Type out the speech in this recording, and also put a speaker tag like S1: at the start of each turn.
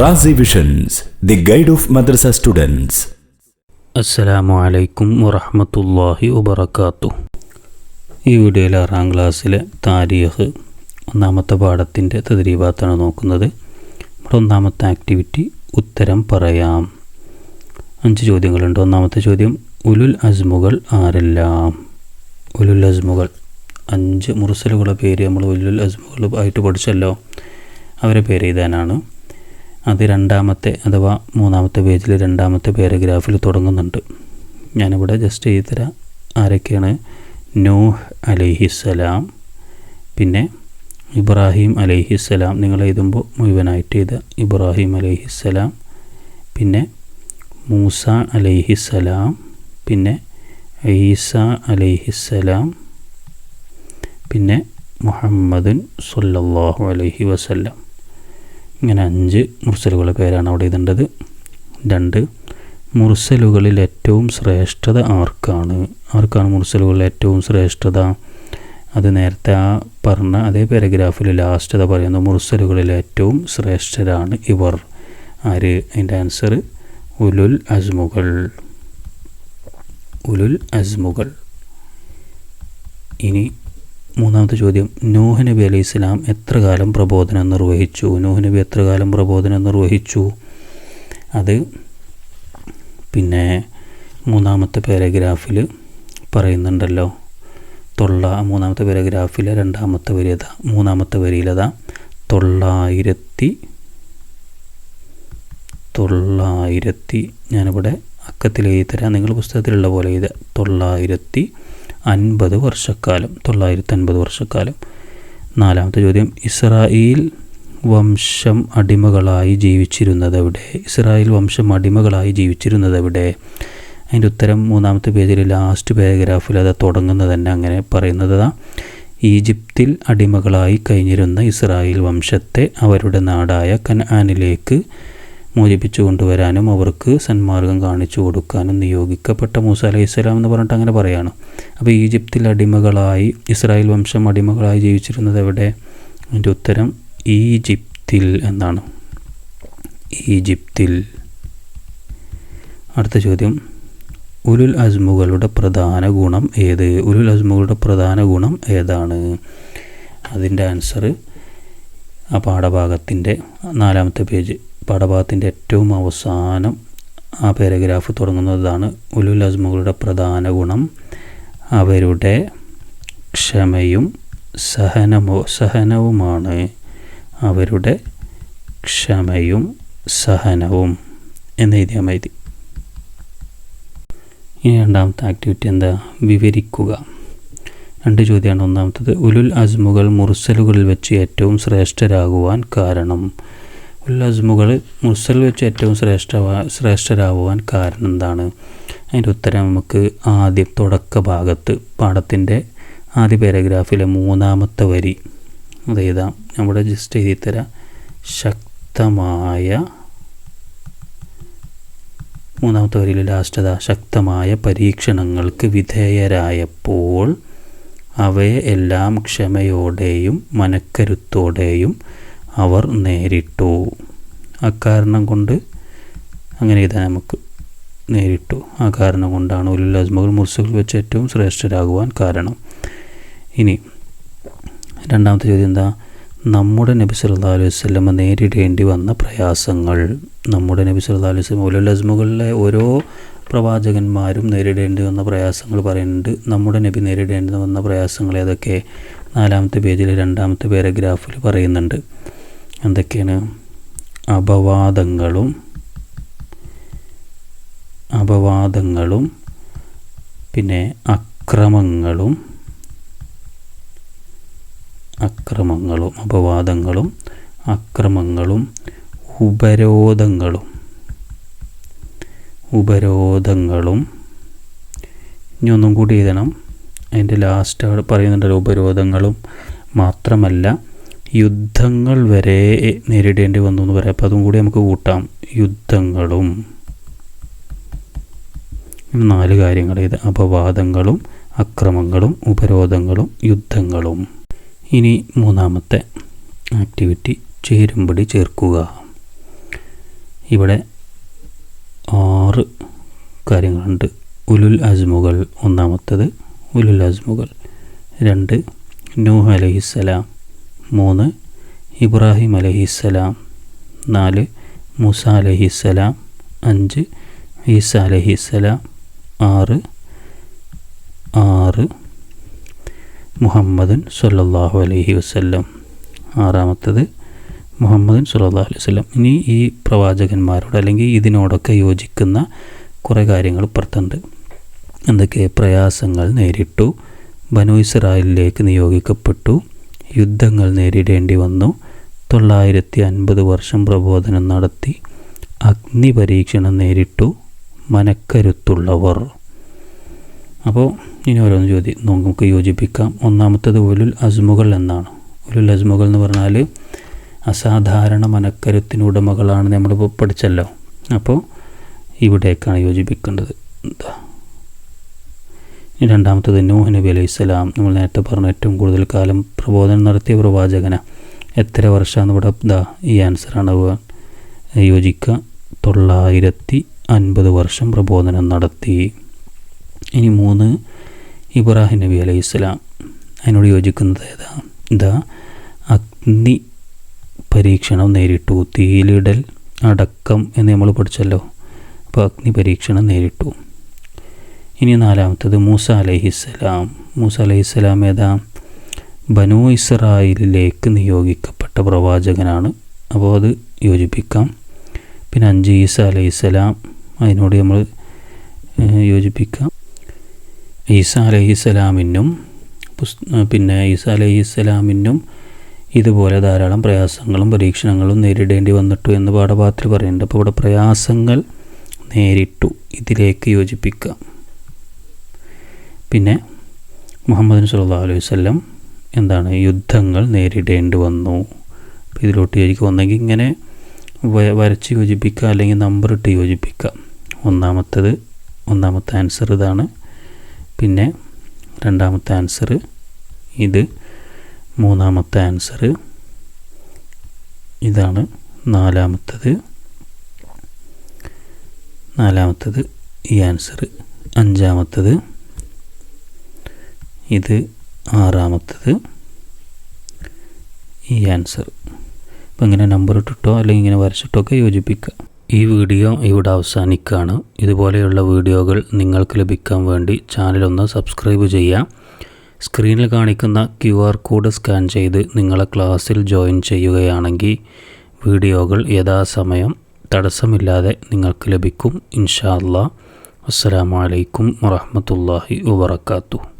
S1: Razi visions the guide of madrasa students
S2: അസ്സലാമു അലൈക്കും വറഹമത്തല്ലാഹി വബർക്കാത്തു ഈ വീഡിയോയിൽ ആറാം ക്ലാസ്സിലെ താരീഖ് ഒന്നാമത്തെ പാഠത്തിന്റെ തദ്രീഭാത്താണ് നോക്കുന്നത്. നമ്മുടെ ഒന്നാമത്തെ ആക്ടിവിറ്റി ഉത്തരം പറയാം. അഞ്ച് ചോദ്യങ്ങളുണ്ട്. ഒന്നാമത്തെ ചോദ്യം ഉലുൽ അസ്മുകൾ ആരെല്ലാം? ഉലുൽ അസ്മുകൾ. അഞ്ച് മുറിസലുകളുടെ പേര് നമ്മൾ ഉലുൽ അസ്മുകൾ ആയിട്ട് പഠിച്ചല്ലോ. അവരെ പേര് എഴുതാനാണ്. അത് രണ്ടാമത്തെ അഥവാ മൂന്നാമത്തെ പേജിൽ രണ്ടാമത്തെ പാരഗ്രാഫിൽ തുടങ്ങുന്നുണ്ട്. ഞാനിവിടെ ജസ്റ്റ് എഴുതി തരാം ആരൊക്കെയാണ്? നൂഹ് അലൈഹിസ്സലാം പിന്നെ ഇബ്രാഹിം അലൈഹിസ്സലാം നിങ്ങൾ എഴുതുമ്പോൾ മുഴുവനായിട്ട് ചെയ്ത ഇബ്രാഹിം അലൈഹിസ്സലാം പിന്നെ മൂസ അലൈഹിസ്സലാം പിന്നെ ഈസ അലൈഹിസ്സലാം പിന്നെ മുഹമ്മദുൻ സല്ലല്ലാഹു അലൈഹി വസല്ലം. ഇങ്ങനെ അഞ്ച് മുർസലുകളുടെ പേരാണ് അവിടെ ഇതേണ്ടത് രണ്ട് മുർസലുകളിൽ ഏറ്റവും ശ്രേഷ്ഠത ആർക്കാണ്? ആർക്കാണ് മുർസലുകളിൽ ഏറ്റവും ശ്രേഷ്ഠത? അത് നേരത്തെ ആ പറഞ്ഞ അതേ പാരഗ്രാഫിൽ ലാസ്റ്റ് അതാ പറയുന്നത് മുർസലുകളിൽ ഏറ്റവും ശ്രേഷ്ഠരാണ് ഇവർ. ആര്? അതിന്റെ ആൻസർ ഉലുൽ അസ്മുകൾ ഉലുൽ അസ്മുകൾ ഇനി മൂന്നാമത്തെ ചോദ്യം നൂഹ് നബി അലൈഹി ഇസ്ലാം എത്ര കാലം പ്രബോധനം നിർവഹിച്ചു? നൂഹ് നബി എത്ര കാലം പ്രബോധനം നിർവഹിച്ചു? അത് പിന്നെ മൂന്നാമത്തെ പാരഗ്രാഫിൽ പറയുന്നുണ്ടല്ലോ. തൊള്ള മൂന്നാമത്തെ പാരഗ്രാഫിലെ രണ്ടാമത്തെ വരി വരിയത മൂന്നാമത്തെ വരിയിലതാ തൊള്ളായിരത്തി തൊള്ളായിരത്തി ഞാനിവിടെ അക്കത്തിൽ എഴുതി തരാം. നിങ്ങൾ പുസ്തകത്തിലുള്ള പോലെ എഴുതുക. തൊള്ളായിരത്തി അൻപത് വർഷക്കാലം തൊള്ളായിരത്തി അൻപത് വർഷക്കാലം. നാലാമത്തെ ചോദ്യം ഇസ്രായേൽ വംശം അടിമകളായി ജീവിച്ചിരുന്നത് എവിടെ ഇസ്രായേൽ വംശം അടിമകളായി ജീവിച്ചിരുന്നത് എവിടെ അതിന്റെ ഉത്തരം മൂന്നാമത്തെ പേജിൽ ലാസ്റ്റ് പാരഗ്രാഫിൽ അത് തുടങ്ങുന്നത് തന്നെ അങ്ങനെ പറയുന്നത് ഈജിപ്തിൽ അടിമകളായി കഴിഞ്ഞിരുന്ന ഇസ്രായേൽ വംശത്തെ അവരുടെ നാടായ കൻആനിലേക്ക് മോചിപ്പിച്ചു കൊണ്ടുവരാനും അവർക്ക് സന്മാർഗം കാണിച്ചു കൊടുക്കാനും നിയോഗിക്കപ്പെട്ട മൂസ അലൈഹി സ്വലാം എന്ന് പറഞ്ഞിട്ട് അങ്ങനെ പറയാണ്. അപ്പോൾ ഈജിപ്തിൽ അടിമകളായി ഇസ്രായേൽ വംശം അടിമകളായി ജീവിച്ചിരുന്നത് എവിടെ? അതിന്റെ ഉത്തരം ഈജിപ്തിൽ എന്നാണ്. ഈജിപ്തിൽ. അടുത്ത ചോദ്യം. ഉലുൽ അസ്മുകളുടെ പ്രധാന ഗുണം ഏത്? ഉലുൽ അസ്മുകളുടെ പ്രധാന ഗുണം ഏതാണ്? അതിന്റെ ആൻസർ ആ പാഠഭാഗത്തിന്റെ നാലാമത്തെ പേജ്. പാഠഭാഗത്തിന്റെ ഏറ്റവും അവസാനം ആ പാരഗ്രാഫ് തുടങ്ങുന്നതാണ് ഉലുൽ അസ്മുകളുടെ പ്രധാന ഗുണം. അവരുടെ ക്ഷമയും സഹനമോ സഹനവുമാണ്. അവരുടെ ക്ഷമയും സഹനവും എന്ന് എഴുതിയാൽ മതി. ഇനി രണ്ടാമത്തെ ആക്ടിവിറ്റി എന്താ? വിവരിക്കുക. രണ്ട് ചോദ്യമാണ്. ഒന്നാമത്തത് ഉലുൽ അസ്മുകൾ മുർസലുകളിൽ വെച്ച് ഏറ്റവും ശ്രേഷ്ഠരാകുവാൻ കാരണം. ഉലുൽ അസ്മുകൾ മുർസൽ വെച്ച് ഏറ്റവും ശ്രേഷ്ഠ ശ്രേഷ്ഠരാകുവാൻ കാരണം എന്താണ്? അതിന്റെ ഉത്തരം നമുക്ക് ആദ്യം തുടക്ക ഭാഗത്ത് പാഠത്തിന്റെ ആദ്യ പാരഗ്രാഫിലെ മൂന്നാമത്തെ വരി. അത് എഴുതാം നമ്മുടെ ജസ്റ്റ് എഴുതി തരാം ശക്തമായ മൂന്നാമത്തെ വരിയിൽ ലാസ്റ്റ് ശക്തമായ പരീക്ഷണങ്ങൾക്ക് വിധേയരായപ്പോൾ അവയെ എല്ലാം ക്ഷമയോടെയും മനക്കരുത്തോടെയും അവർ നേരിട്ടു. അക്കാരണം കൊണ്ട് അങ്ങനെ ഇതാ നമുക്ക് നേരിട്ടു. ആ കാരണം കൊണ്ടാണ് ഉലുൽ അസ്മകൾ മുർസുകൾ വെച്ച് ഏറ്റവും ശ്രേഷ്ഠരാകുവാൻ കാരണം. ഇനി രണ്ടാമത്തെ ചോദ്യം എന്താ? നമ്മുടെ നബി സല്ലാ അലൈഹി വസ്ലമ നേരിടേണ്ടി വന്ന പ്രയാസങ്ങൾ. നമ്മുടെ നബി സല്ലാ അലൈഹി വസ്ലം ഉലുൽ ഓരോ പ്രവാചകന്മാരും നേരിടേണ്ടി വന്ന പ്രയാസങ്ങൾ പറയുന്നുണ്ട്. നമ്മുടെ നബി നേരിടേണ്ടി വന്ന പ്രയാസങ്ങൾ ഏതൊക്കെ? നാലാമത്തെ പേജിൽ രണ്ടാമത്തെ പാരഗ്രാഫിൽ പറയുന്നുണ്ട്. എന്തൊക്കെയാണ്? അപവാദങ്ങളും അപവാദങ്ങളും പിന്നെ അക്രമങ്ങളും അക്രമങ്ങളും അപവാദങ്ങളും അക്രമങ്ങളും ഉപരോധങ്ങളും ഉപരോധങ്ങളും. ഇനി ഒന്നും കൂടി എഴുതണം. അതിന്റെ ലാസ്റ്റ് പറയുന്നുണ്ടല്ലോ ഉപരോധങ്ങളും മാത്രമല്ല യുദ്ധങ്ങൾ വരെ നേരിടേണ്ടി വന്നു എന്ന് പറയാം. അപ്പോൾ അതും കൂടി നമുക്ക് കൂട്ടാം. യുദ്ധങ്ങളും. നാല് കാര്യങ്ങൾ. ഇത് അപവാദങ്ങളും അക്രമങ്ങളും ഉപരോധങ്ങളും യുദ്ധങ്ങളും. ഇനി മൂന്നാമത്തെ ആക്ടിവിറ്റി ചേരുംപടി ചേർക്കുക. ഇവിടെ ആറ് കാര്യങ്ങളുണ്ട്. ഉലുൽ അസ്മുകൾ ഒന്നാമത്തത് ഉലുൽ അസ്മുകൾ രണ്ട് നൂഹ് അലഹിസ്സലാം. മൂന്ന് ഇബ്രാഹിം അലഹിസ്സലാം. നാല് മൂസ അലഹിസ്സലാം. അഞ്ച് ഈസ അലഹിസ്സലാം. ആറ് ആറ് മുഹമ്മദൻ സല്ലാഹു അലഹി വസല്ലം. ആറാമത്തത് മുഹമ്മദൻ സല്ലാഹു അലൈഹി വസല്ലം. ഇനി ഈ പ്രവാചകന്മാരോട് അല്ലെങ്കിൽ ഇതിനോടൊക്കെ യോജിക്കുന്ന കുറേ കാര്യങ്ങൾ പുറത്തുണ്ട് എന്തൊക്കെ പ്രയാസങ്ങൾ നേരിട്ടു ബനു ഇസ്രായേലിലേക്ക് നിയോഗിക്കപ്പെട്ടു യുദ്ധങ്ങൾ നേരിടേണ്ടി വന്നു. തൊള്ളായിരത്തി അൻപത് വർഷം പ്രബോധനം നടത്തി. അഗ്നി പരീക്ഷണം നേരിട്ടു. മനക്കരുത്തുള്ളവർ. അപ്പോൾ ഇനി ഓരോന്ന് ചോദ്യം നമുക്ക് യോജിപ്പിക്കാം. ഒന്നാമത്തത് ഉലുൽ അസ്മുകൾ എന്നാണ്. ഉലുൽ അസ്മുകൾ എന്ന് പറഞ്ഞാൽ അസാധാരണ മനക്കരുത്തിന് ഉടമകളാണ് നമ്മളിപ്പോൾ പഠിച്ചല്ലോ. അപ്പോൾ ഇവിടേക്കാണ് യോജിപ്പിക്കേണ്ടത്. എന്താ രണ്ടാമത്തത് നൂഹ് നബി അലൈഹി സ്വലാം. നമ്മൾ നേരത്തെ പറഞ്ഞ ഏറ്റവും കൂടുതൽ കാലം പ്രബോധനം നടത്തിയ പ്രവാചകന. എത്ര വർഷമാണ് ഇവിടെ? ഇതാ ഈ ആൻസറാണ് യോജിക്കുക തൊള്ളായിരത്തി അൻപത് വർഷം പ്രബോധനം നടത്തി. ഇനി മൂന്ന് ഇബ്രാഹിം നബി അലൈഹി സ്വലാം. അതിനോട് യോജിക്കുന്നത് ഏതാ? ഇതാ അഗ്നി പരീക്ഷണം നേരിട്ടു. തീയിലിടൽ അടക്കം എന്ന് നമ്മൾ പഠിച്ചല്ലോ. അപ്പോൾ അഗ്നി പരീക്ഷണം നേരിട്ടു. ഇനി നാലാമത്തത് മൂസ അലഹിസ്സലാം. മൂസ അലഹിസ്സലാം ഏതാ? ബനു ഇസ്രായേലിലേക്ക് നിയോഗിക്കപ്പെട്ട പ്രവാചകനാണ്. അപ്പോൾ അത് യോജിപ്പിക്കാം. പിന്നെ അഞ്ച് ഈസ അലഹിസ്സലാം. അതിനോട് നമ്മൾ യോജിപ്പിക്കാം. ഈസ അലഹിസ്സലാമിനും പിന്നെ ഈസ അലഹിസ്സലാമിനും ഇതുപോലെ ധാരാളം പ്രയാസങ്ങളും പരീക്ഷണങ്ങളും നേരിടേണ്ടി വന്നിട്ടു എന്ന് പാഠഭാഗത്തിൽ പറയുന്നുണ്ട്. അപ്പോൾ ഇവിടെ പ്രയാസങ്ങൾ നേരിട്ടു. ഇതിലേക്ക് യോജിപ്പിക്കാം. പിന്നെ മുഹമ്മദ് സല്ലാ അലൈഹി വല്ലം എന്താണ് യുദ്ധങ്ങൾ നേരിടേണ്ടി വന്നു. അപ്പോൾ ഇതിലോട്ട് യോജിക്കുക ഒന്നെങ്കിൽ ഇങ്ങനെ വരച്ച് യോജിപ്പിക്കുക അല്ലെങ്കിൽ നമ്പർ ഇട്ട് യോജിപ്പിക്കുക ഒന്നാമത്തത് ഒന്നാമത്തെ ആൻസർ ഇതാണ്. പിന്നെ രണ്ടാമത്തെ ആൻസർ ഇത്. മൂന്നാമത്തെ ആൻസർ ഇതാണ്. നാലാമത്തത് നാലാമത്തത് ഈ ആൻസർ അഞ്ചാമത്തത് ഇത് ആറാമത്തത് ഈ ആൻസർ അപ്പം ഇങ്ങനെ നമ്പർ ഇട്ടിട്ടോ അല്ലെങ്കിൽ ഇങ്ങനെ വരച്ചിട്ടോ ഒക്കെ യോജിപ്പിക്കുക. ഈ വീഡിയോ ഇവിടെ അവസാനിക്കുകയാണ്. ഇതുപോലെയുള്ള വീഡിയോകൾ നിങ്ങൾക്ക് ലഭിക്കാൻ വേണ്ടി ചാനലൊന്ന് സബ്സ്ക്രൈബ് ചെയ്യുക. സ്ക്രീനിൽ കാണിക്കുന്ന ക്യു ആർ കോഡ് സ്കാൻ ചെയ്ത് നിങ്ങളെ ക്ലാസ്സിൽ ജോയിൻ ചെയ്യുകയാണെങ്കിൽ വീഡിയോകൾ യഥാസമയം തടസ്സമില്ലാതെ നിങ്ങൾക്ക് ലഭിക്കും. ഇൻഷാ അല്ലാ വലൈക്കും വറഹ്മത്തുള്ളാഹി വബറകാതുഹു.